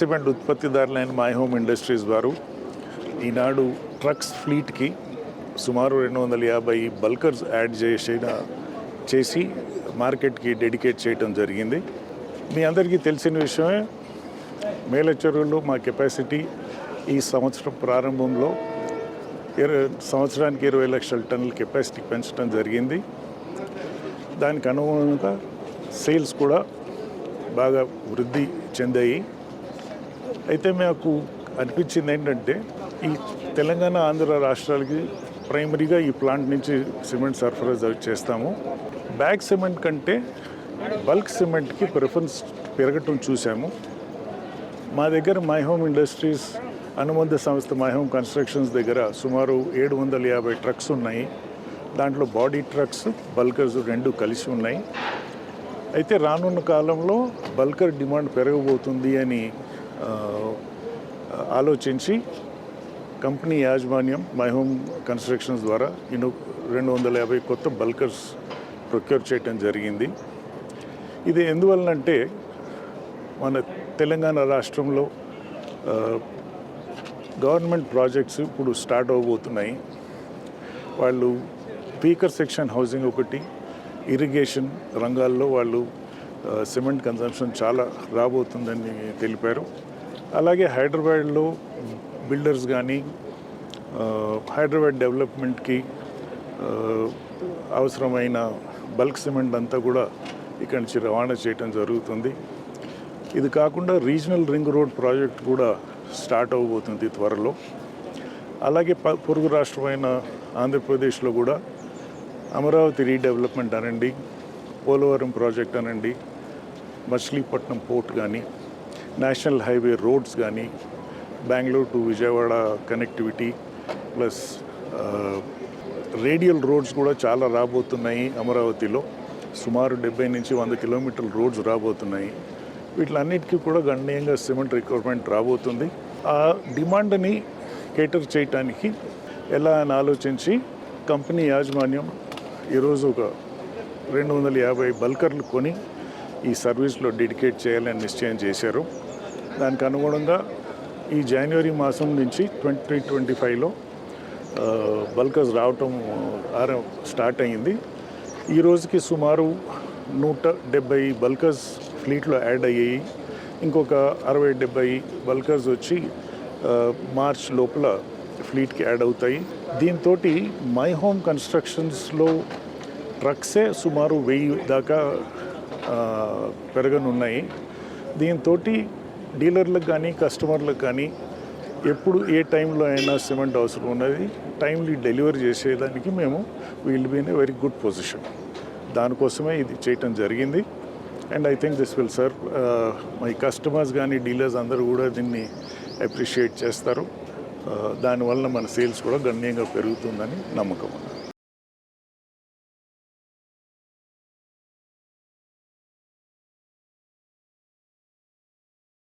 Cement ఉత్పత్తిదారులైన My Home Industries వారు ఈనాడు ట్రక్స్ ఫ్లీట్కి సుమారు రెండు వందల యాభై బల్కర్స్ యాడ్ చేసిన చేసి మార్కెట్కి డెడికేట్ చేయడం జరిగింది. మీ అందరికీ తెలిసిన విషయమే మేలచెరువులో మా కెపాసిటీ ఈ సంవత్సరం ప్రారంభంలో ఇరవై సంవత్సరానికి ఇరవై లక్షల టన్నుల కెపాసిటీ పెంచడం జరిగింది. దానికి అనుగుణంగా సేల్స్ కూడా బాగా వృద్ధి చెందాయి. అయితే మాకు అనిపించింది ఏంటంటే ఈ తెలంగాణ ఆంధ్ర రాష్ట్రాలకి ప్రైమరీగా ఈ ప్లాంట్ నుంచి సిమెంట్ సరఫరా చేస్తాము. బ్యాగ్ సిమెంట్ కంటే బల్క్ సిమెంట్కి ప్రిఫరెన్స్ పెరగటం చూసాము మా దగ్గర మై హోమ్ ఇండస్ట్రీస్ అనుబంధ సంస్థ మై హోమ్ కన్స్ట్రక్షన్స్ దగ్గర సుమారు ఏడు వందల యాభై ట్రక్స్ ఉన్నాయి. దాంట్లో బాడీ ట్రక్స్ బల్కర్స్ రెండు కలిసి ఉన్నాయి. అయితే రానున్న కాలంలో బల్కర్ డిమాండ్ పెరగబోతుంది అని ఆలోచించి కంపెనీ యాజమాన్యం మై హోమ్ కన్స్ట్రక్షన్స్ ద్వారా ఇను రెండు వందల యాభై కొత్త బల్కర్స్ ప్రొక్యూర్ చేయటం జరిగింది. ఇది ఎందువలనంటే మన తెలంగాణ రాష్ట్రంలో గవర్నమెంట్ ప్రాజెక్ట్స్ ఇప్పుడు స్టార్ట్ అవబోతున్నాయి. వాళ్ళు పీకర్ సెక్షన్ హౌసింగ్ ఒకటి ఇరిగేషన్ రంగాల్లో వాళ్ళు సిమెంట్ కన్సంప్షన్ చాలా రాబోతుందని తెలిపారు. అలాగే హైదరాబాద్లో బిల్డర్స్ కానీ హైదరాబాద్ డెవలప్మెంట్కి అవసరమైన బల్క్ సిమెంట్ అంతా కూడా ఇక్కడి నుంచి రవాణా చేయడం జరుగుతుంది. ఇది కాకుండా రీజనల్ రింగ్ రోడ్ ప్రాజెక్ట్ కూడా స్టార్ట్ అవబోతుంది త్వరలో. అలాగే ప పొరుగు రాష్ట్రమైన ఆంధ్రప్రదేశ్లో కూడా అమరావతి రీడెవలప్మెంట్ అనండి పోలవరం ప్రాజెక్ట్ అనండి మచిలీపట్నం పోర్ట్ కానీ నేషనల్ హైవే రోడ్స్ కానీ Bengaluru to Vijayawada connectivity plus radial roads కూడా చాలా రాబోతున్నాయి అమరావతిలో. సుమారు డెబ్బై నుంచి వంద కిలోమీటర్ల రోడ్స్ రాబోతున్నాయి. వీటిలన్నిటికీ కూడా గణనీయంగా సిమెంట్ రిక్వైర్మెంట్ రాబోతుంది. ఆ డిమాండ్ని కేటర్ చేయటానికి ఎలా అని ఆలోచించి కంపెనీ యాజమాన్యం ఈరోజు ఒక రెండు వందల యాభై బల్కర్లు కొని ఈ సర్వీస్లో డెడికేట్ చేయాలని నిశ్చయం చేశారు. దానికి అనుగుణంగా ఈ జనవరి మాసం నుంచి ట్వంటీ ట్వంటీ ఫైవ్లో బల్కర్స్ రావటం స్టార్ట్ అయ్యింది. ఈ రోజుకి సుమారు నూట డెబ్బై బల్కర్స్ ఫ్లీట్లో యాడ్ అయ్యాయి. ఇంకొక అరవై డెబ్బై బల్కర్స్ వచ్చి మార్చ్ లోపల ఫ్లీట్కి యాడ్ అవుతాయి. దీంతో మై హోమ్ కన్స్ట్రక్షన్స్లో ట్రక్సే సుమారు వెయ్యి దాకా పెరగనున్నాయి. దీంతో డీలర్లకు కానీ కస్టమర్లకు కానీ ఎప్పుడు ఏ టైంలో అయినా సిమెంట్ అవసరం ఉన్నది టైంలీ డెలివరీ చేసేదానికి మేము we'll be in very good position. దానికోసమే ఇది చేయటం జరిగింది. And I think this will serve my customers కానీ డీలర్స్ అందరూ కూడా దీన్ని అప్రిషియేట్ చేస్తారు. దానివల్ల మన సేల్స్ కూడా గణనీయంగా పెరుగుతుందని నమ్మకం